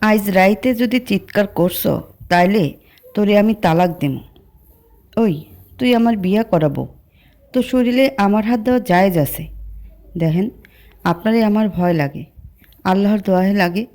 আজ রাইতে যদি চিৎকার করছ, তাইলে তোরে আমি তালাক দেব। ওই, তুই আমার বিয়া করাবো। তো শরীরে আমার হাত দেওয়া জায়েজ আছে। দেখেন, আপনারে আমার ভয় লাগে। আল্লাহর দোয়াহে লাগে,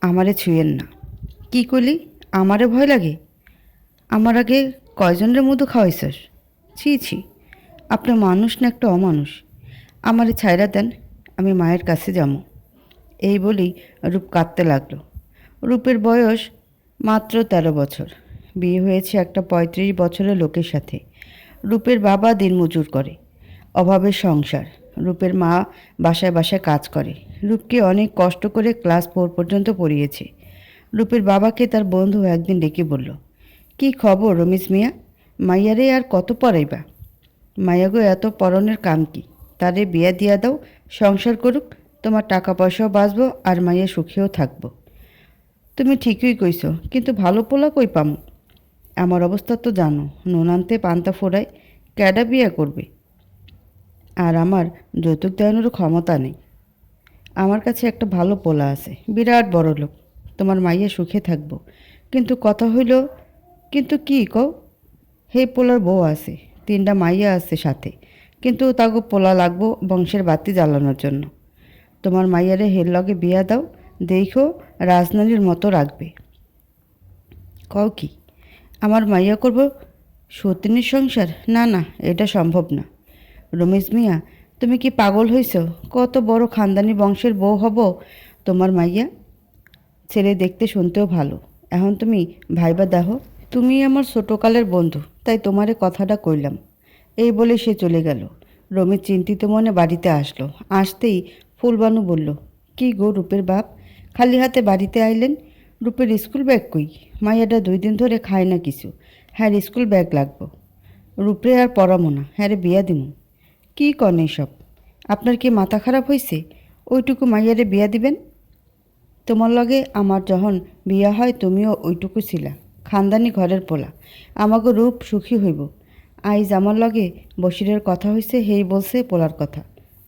আমারে ছুঁয়েন না। কি করলি আমারে ভয় লাগে? আমার আগে কয়জনের মধু খাওয়াইছস? ছি ছি, আপনি মানুষ না একটা অমানুষ। আমারে ছাইরা দেন, আমি মায়ের কাছে যাব। এই বলেই রূপ কাঁদতে লাগল। রূপের বয়স মাত্র তেরো বছর। বিয়ে হয়েছে একটা পঁয়ত্রিশ বছরের লোকের সাথে। রূপের বাবা দিনমজুর করে। অভাবের সংসার। রূপের মা বাসায় বাসায় কাজ করে। রূপকে অনেক কষ্ট করে ক্লাস ফোর পর্যন্ত পড়িয়েছে। রূপের বাবাকে তার বন্ধু একদিন ডেকে বলল, কি খবর রমেশ মিয়া? মাইয়ারে আর কত পড়াইবা মায়াগো এত পরনের কাম কি? তারে বিয়া দিয়া দাও, সংসার করুক, তোমার টাকা পয়সাও বাঁচবো আর মাইয়া সুখেও থাকব। তুমি ঠিকই কইছো, কিন্তু ভালো পোলা কই পাম? আমার অবস্থা তো জানো নুন আনতে পান্তা ফোড়ায় ক্যাডা বিয়া করবে। আর আমার যৌতুক দেওয়ানোরও ক্ষমতা নেই। আমার কাছে একটা ভালো পোলা আছে, বিরাট বড় লোক। তোমার মাইয়া সুখে থাকব। কিন্তু কথা হইল, কিন্তু কি কও? হে পোলার বউ আছে, তিনটা মাইয়া আছে সাথে। কিন্তু তাকে পোলা লাগবো বংশের বাতি জ্বালানোর জন্য। তোমার মাইয়ারে হের লগে বিয়া দাও, দেখো রাজনারীর মতো রাখবে। কও কি, আমার মাইয়া করব সতীনের সংসার? না না, এটা সম্ভব না। রমেশ মিয়া, তুমি কি পাগল হইছ? কত বড় খানদানি বংশের বউ হব তোমার মাইয়া? ছেলে দেখতে শুনতেও ভালো। এখন তুমি ভাইবা দাহ, তুমি আমার ছোটকালের বন্ধু, তাই তোমারে কথাটা কইলাম। এই বলে সে চলে গেল। রমেশ চিন্তিত মনে বাড়িতে আসলো। আসতেই ফুলবানু বলল, কি গো রূপের বাপ? খালি হাতে বাড়িতে আইলেন। রূপের স্কুল ব্যাগ কই? মাইয়াটা দুই দিন ধরে খায় না কিছু। হ্যাঁ স্কুল ব্যাগ লাগবো। রূপরে আর পড়ামো না। হ্যাঁ রে বিয়া দিমু। কী কন সব আপনার কি মাথা খারাপ হয়েছে ওইটুকু মাইয়ারে বিয়া দিবেন? তোমার লগে আমার যখন বিয়া হয়, তুমিও ওইটুকু ছিলা। খানদানি ঘরের পোলা। আমাকে রূপ সুখী হইব। আইজ আমার লগে বসিরের কথা হইছে, হেই বলছে পোলার কথা।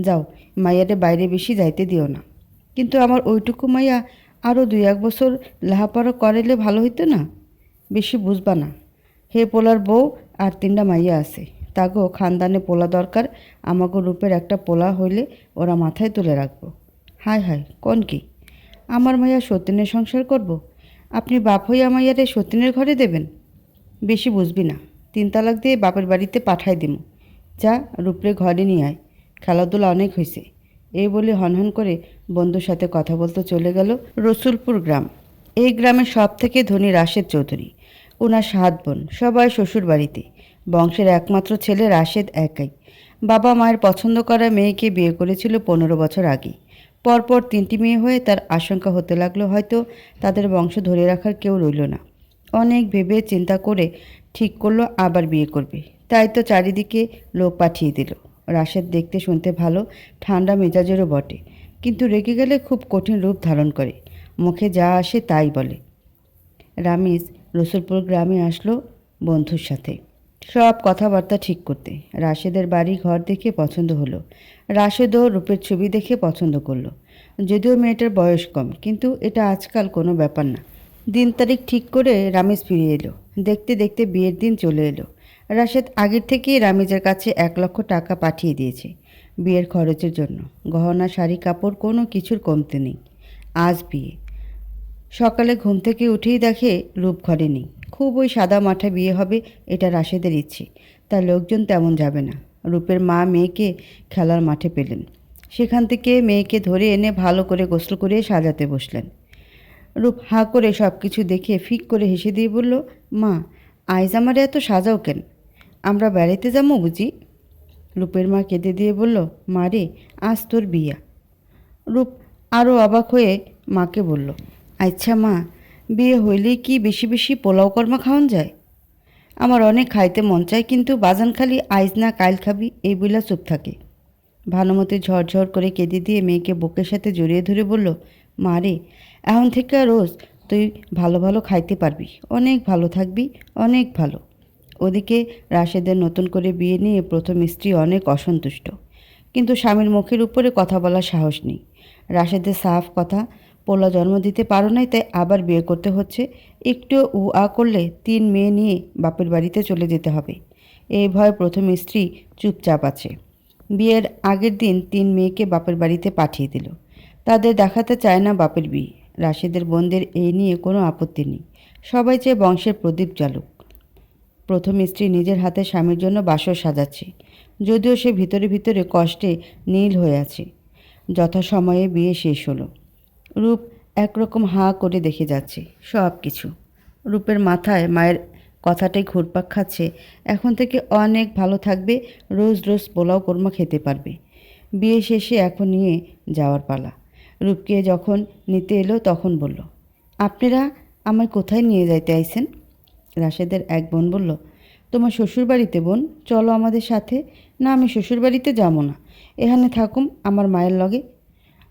যাও, মাইয়ারে বাইরে বেশি যাইতে দিও না। কিন্তু আমার ওইটুকু মাইয়া আরও দুই এক বছর লেহাপড়া করাইলে ভালো হইতো না? বেশি বুঝবা না। হে পোলার বউ, আর তিনটা মাইয়া আছে। তাগো খানদানে পোলা দরকার, আমাগো রূপের একটা পোলা হইলে ওরা মাথায় তুলে রাখব। হায় হায়, কোন কি? আমার মাইয়া সতীনের সংসার করব। আপনি বাপ হইয়া মাইয়ারে সতীনের ঘরে দেবেন? বেশি বুঝবি না। তিন তালাক দিয়ে বাপের বাড়িতে পাঠাই দিমু। যা রূপরে ঘরে নিয়ে আয়। খেলাধুলা অনেক হয়েছে এই বলে হনহন করে বন্ধুর সাথে কথা বলতে চলে গেল রসুলপুর গ্রাম। এই গ্রামের সব থেকে ধনী রাশেদ চৌধুরী। ওনার সাত বোন, সবাই শ্বশুর বাড়িতে। বংশের একমাত্র ছেলে রাশেদ একাই। বাবা মায়ের পছন্দ করা মেয়েকে বিয়ে করেছিল পনেরো বছর আগে। পরপর তিনটি মেয়ে হয়ে তার আশঙ্কা হতে লাগল, হয়তো তাদের বংশ ধরে রাখার কেউ রইল না। অনেক ভেবে চিন্তা করে ঠিক করল, আবার বিয়ে করবে। তাই তো চারিদিকে লোক পাঠিয়ে দিল। রাশেদ দেখতে শুনতে ভালো, ঠান্ডা মেজাজেরও বটে। কিন্তু রেগে গেলে খুব কঠিন রূপ ধারণ করে। মুখে যা আসে তাই বলে। রামিজ রসুলপুর গ্রামে আসলো বন্ধুর সাথে। সব কথাবার্তা ঠিক করতে। রাশেদের বাড়ি ঘর দেখে পছন্দ হলো। রাশেদও রূপের ছবি দেখে পছন্দ করল। যদিও মেয়েটার বয়স কম, কিন্তু এটা আজকাল কোনো ব্যাপার না। দিন তারিখ ঠিক করে রামেশ ফিরে এলো। দেখতে দেখতে বিয়ের দিন চলে এলো। রাশেদ আগের থেকেই রামিজের কাছে এক লক্ষ টাকা পাঠিয়ে দিয়েছে বিয়ের খরচের জন্য। গহনা, শাড়ি, কাপড় কোনো কিছুর কমতে নেই। আজ বিয়ে। সকালে ঘুম থেকে উঠেই দেখে রূপ ঘরে নেই। খুব ওই সাদা মাঠে বিয়ে হবে এটা রাশেদের ইচ্ছে। তার লোকজন তেমন যাবে না। রূপের মা মেয়েকে খেলার মাঠে পেলেন। সেখান থেকে মেয়েকে ধরে এনে ভালো করে গোসল করে সাজাতে বসলেন। রূপ হাঁ করে সব কিছু দেখে ফিক করে হেসে দিয়ে বলল, মা, আইজ আমার এত সাজাও কেন? আমরা বেড়াইতে যাব বুঝি? রূপের মা কেঁদে দিয়ে বলল, মা রে, আজ তোর বিয়া। রূপ আরও অবাক হয়ে মাকে বলল আচ্ছা মা, বিয়ে হইলে কি বেশি বেশি পোলাও কর্মা খাওয়ান যায়? আমার অনেক খাইতে মন চায়, কিন্তু বাজান খালি আইজ না কাইল খাবি, এই বইলা চুপ থাকে। ভানুমতি ঝরঝর করে কেঁদে দিয়ে মেয়েকে বুকের সাথে জড়িয়ে ধরে বলল, মা রে, এখন থেকে রোজ তুই ভালো ভালো খাইতে পারবি। অনেক ভালো থাকবি, অনেক ভালো। ওদিকে রাশেদের নতুন করে বিয়ে নিয়ে প্রথম স্ত্রী অনেক অসন্তুষ্ট। কিন্তু স্বামীর মুখের উপরে কথা বলার সাহস নেই। রাশেদের সাফ কথা, পোলা জন্ম দিতে পারো নাই, তাই আবার বিয়ে করতে হচ্ছে। একটু উ আ করলে তিন মেয়ে নিয়ে বাপের বাড়িতে চলে যেতে হবে। এই ভয়ে প্রথম স্ত্রী চুপচাপ আছে। বিয়ের আগের দিন তিন মেয়েকে বাপের বাড়িতে পাঠিয়ে দিল। তাদের দেখাতে চায় না বাপের বিয়ে। রাশেদের বোনদের এই নিয়ে কোনো আপত্তি নেই। সবাই চেয়ে বংশের প্রদীপ জ্বালুক। প্রথম স্ত্রী নিজের হাতে স্বামীর জন্য বাসর সাজাচ্ছে। যদিও সে ভিতরে ভিতরে কষ্টে নীল হয়ে আছে। যথাসময়ে বিয়ে শেষ হলো। রূপ একরকম হাঁ করে দেখে যাচ্ছে সব কিছু রূপের মাথায় মায়ের কথাটাই ঘুরপাক খাচ্ছে। এখন থেকে অনেক ভালো থাকবে, রোজ রোজ পোলাও কোরমা খেতে পারবে। বিয়ে শেষে এখন নিয়ে যাওয়ার পালা। রূপকে যখন নিতে এলো তখন বলল, আপনারা আমায় কোথায় নিয়ে যাইতে আইছেন? রাশেদের এক বোন বলল, তোমার শ্বশুর বাড়িতে বোন, চলো আমাদের সাথে। না, আমি শ্বশুর বাড়িতে যাব না। এখানে থাকুম, আমার মায়ের লগে।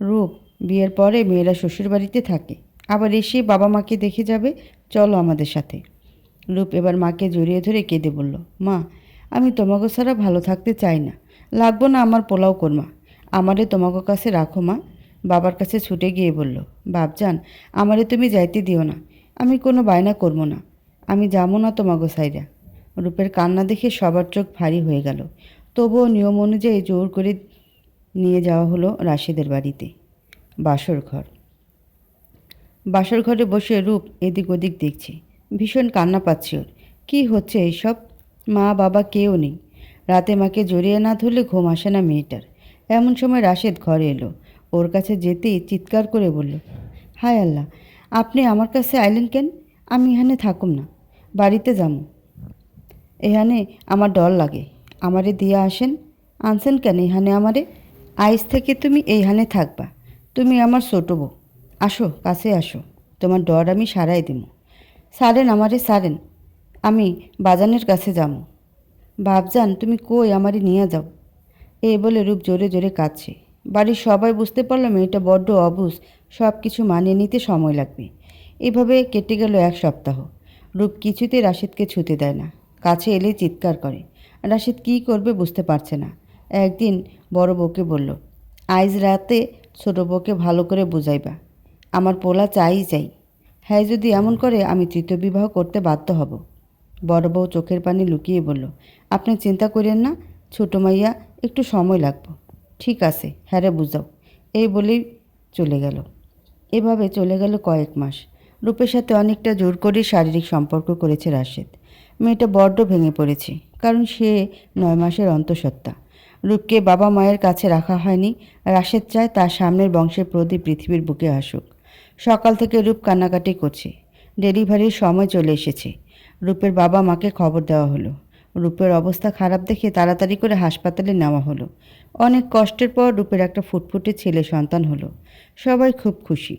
রূপ, বিয়ের পরে মেয়েরা শ্বশুর বাড়িতে থাকে। আবার এসে বাবা মাকে দেখে যাবে, চলো আমাদের সাথে। রূপ এবার মাকে জড়িয়ে ধরে কেঁদে বলল, মা, আমি তোমাকে ছাড়া ভালো থাকতে চাই না। লাগবো না আমার পোলাও কোরমা। আমারে তোমাকে কাছে রাখো, মা। বাবার কাছে ছুটে গিয়ে বলল, বাপজান, আমারে তুমি যাইতে দিও না। আমি কোনো বায়না করব না। আমি যাব না তোমাগো সাইডা রূপের কান্না দেখে সবার চোখ ভারী হয়ে গেল। তবুও নিয়ম অনুযায়ী জোর করে নিয়ে যাওয়া হলো রাশিদের বাড়িতে। বাসর ঘর। বাসর ঘরে বসে রূপ এদিক ওদিক দেখছে। ভীষণ কান্না পাচ্ছে ওর। কী হচ্ছে এইসব? মা, বাবা কেউ নেই। রাতে মাকে জড়িয়ে না ধরলে ঘুম আসে না মেয়েটার। এমন সময় রাশেদ ঘরে এলো। ওর কাছে যেতেই চিৎকার করে বলল, হায় আল্লাহ, আপনি আমার কাছে আইলেন কেন? আমি এখানে থাকুম না। বাড়িতে যাব এখানে আমার ডর লাগে। আমারে দিয়ে আসেন। আনছেন কেন এখানে আমারে? আইস থেকে তুমি এইখানে থাকবা। তুমি আমার ছোটো বউ। আসো, কাছে আসো। তোমার ডর আমি সারাই দিব সারেন, আমারে সারেন। আমি বাজানের কাছে যাব বাপজান তুমি কই আমারে নিয়ে যাও? এ বলে রূপ জোরে জোরে কাঁদছে। বাড়ির সবাই বুঝতে পারল মেয়েটা বড্ড অবুজ সব কিছু মানিয়ে নিতে সময় লাগবে। এভাবে কেটে গেল এক সপ্তাহ। রূপ কিছুতে রাশিদকে ছুতে দেয় না। কাছে এলেই চিৎকার করে। রাশিদ কী করবে বুঝতে পারছে না। একদিন বড় বউকে বলল, আইজ রাতে ছোট বউকে ভালো করে বুঝাইবা। আমার পোলা চাই চাই। হ্যাঁ যদি এমন করে, আমি তৃতীয় বিবাহ করতে বাধ্য হব। বড় বউ চোখের পানি লুকিয়ে বলল, আপনি চিন্তা করেন না, ছোটো মাইয়া, একটু সময় লাগবে। ঠিক আছে হ্যাঁ বুঝাও। এই বলেই চলে গেল। এভাবে চলে গেল কয়েক মাস। রূপের সাথে অনেকটা জোর করে শারীরিক সম্পর্ক করেছে রাশেদ। মেয়েটা বড্ড ভেঙে পড়েছে, কারণ সে নয় মাসের অন্তঃসত্ত্বা। রূপকে বাবা মায়ের কাছে রাখা হয়নি, রাশেদ চায় তার সামনের বংশের প্রদীপ পৃথিবীর বুকে আসুক। সকাল থেকে রূপ কান্নাকাটি করছে, ডেলিভারির সময় চলে এসেছে। রূপের বাবা মাকে খবর দেওয়া হলো। রূপের অবস্থা খারাপ দেখে তাড়াতাড়ি করে হাসপাতালে নেওয়া হলো। অনেক কষ্টের পর রূপের একটা ফুটফুটে ছেলে সন্তান হলো। সবাই খুব খুশি।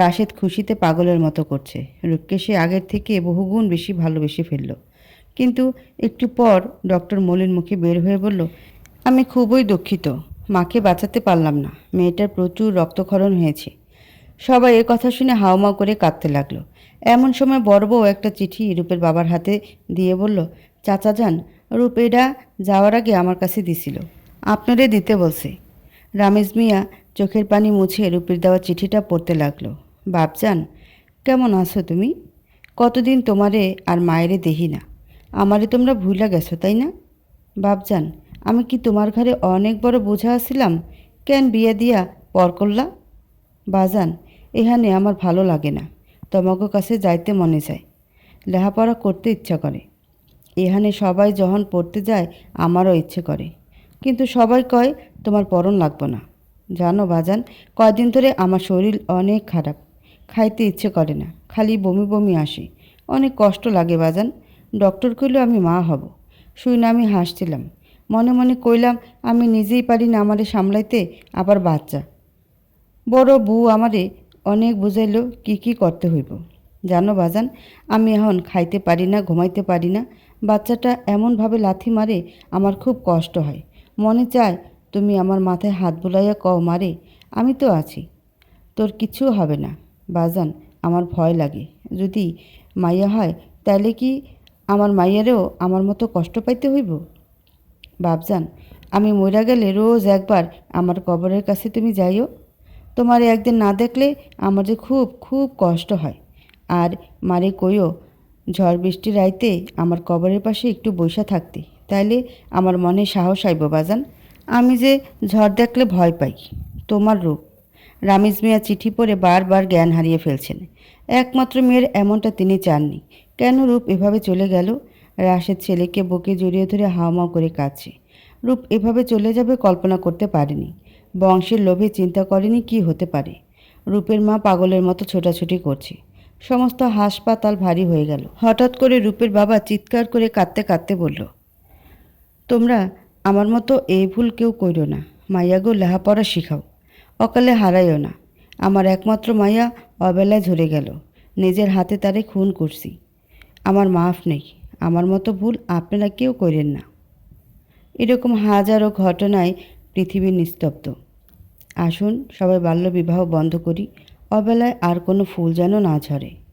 রাশেদ খুশিতে পাগলের মতো করছে। রূপকে সে আগের থেকে বহুগুণ বেশি ভালোবেসে ফেলল। কিন্তু একটু পর ডক্টর মলিন মুখে বের হয়ে বলল, আমি খুবই দুঃখিত। মাকে বাঁচাতে পারলাম না। মেয়েটার প্রচুর রক্তক্ষরণ হয়েছে। সবাই এ কথা শুনে হাওমাও করে কাঁদতে লাগল। এমন সময় বড় বউ একটা চিঠি রূপের বাবার হাতে দিয়ে বলল, চাচা যান, রূপ এরা যাওয়ার আগে আমার কাছে দিছিল। আপনারে দিতে বলছে। রামেশ মিয়া চোখের পানি মুছে রূপের দেওয়া চিঠিটা পড়তে লাগল। বাপজান, কেমন আছো তুমি? কতদিন তোমারে আর মায়েরে দেহি না। আমারে তোমরা ভুলা গেছো, তাই না? বাপজান, আমি কি তোমার ঘরে অনেক বড় বোঝা আছিলাম? কেন বিয়া দিয়া পর করলা? বাজান এখানে আমার ভালো লাগে না। তোমাকে কাছে যাইতে মনে চায়। লেখাপড়া করতে ইচ্ছা করে। এখানে সবাই যখন পড়তে যায়, আমারও ইচ্ছে করে। কিন্তু সবাই কয়, তোমার পরন লাগবো না। জানো বাজান, কয়দিন ধরে আমার শরীর অনেক খারাপ। খাইতে ইচ্ছে করে না, খালি বমি বমি আসে। অনেক কষ্ট লাগে বাজান। ডক্টর কইলো, আমি মা হব। শুই না আমি হাসছিলাম। মনে মনে কইলাম, আমি নিজেই পারি না আমারে সামলাইতে, আবার বাচ্চা। বড় বউ আমারে অনেক বুঝাইলো, কি কি করতে হইব? জানো বাজান, আমি এখন খাইতে পারি না, ঘুমাইতে পারি না। বাচ্চাটা এমনভাবে লাথি মারে, আমার খুব কষ্ট হয়। মনে চায়, তুমি আমার মাথায় হাত বুলাইয়া কও মারে, আমি তো আছি। তোর কিছু হবে না। বাজান, আমার ভয় লাগে। যদি মাইয়া হয়, তাহলে কি আমার মাইয়ারেও আমার মতো কষ্ট পাইতে হইব? বাপজান, আমি মইরা গেলে রোজ একবার আমার কবরের কাছে তুমি যাইও। তোমার একদিন না দেখলে আমার যে খুব খুব কষ্ট হয়। আর মারে কইও, ঝড় বৃষ্টি রাইতে আমার কবরের পাশে একটু বৈশা থাকতে। তাইলে আমার মনে সাহস আইব বাজান। আমি যে ঝড় দেখলে ভয় পাই। তোমার রূপ। রামিজ মিয়া চিঠি পড়ে বারবার জ্ঞান হারিয়ে ফেলছেন। একমাত্র মেয়ের এমনটা তিনি চাননি। কেন রূপ এভাবে চলে গেল? রাশেদ ছেলেকে বুকে জড়িয়ে ধরে হাওমাও করে কাঁদছে। রূপ এভাবে চলে যাবে কল্পনা করতে পারেনি। বংশের লোভে চিন্তা করেনি কি হতে পারে। রূপের মা পাগলের মতো ছোটাছুটি করছে। সমস্ত হাসপাতাল ভারী হয়ে গেল। হঠাৎ করে রূপের বাবা চিৎকার করে কাঁদতে কাঁদতে বলল, তোমরা আমার মতো এই ভুল কেউ কইরো না। মাইয়াগো লেহাপড়া শিখাও। অকালে হারাইও না। আমার একমাত্র মাইয়া অবেলায় ঝরে গেল। নিজের হাতে তারে খুন করছি। আমার মাফ নেই। আমার মতো ভুল আপনারা কেউ করেন না। এরকম হাজারো ঘটনায় পৃথিবী নিস্তব্ধ। আসুন সবাই বাল্যবিবাহ বন্ধ করি। অবেলায় আর কোনো ফুল যেন না ঝরে।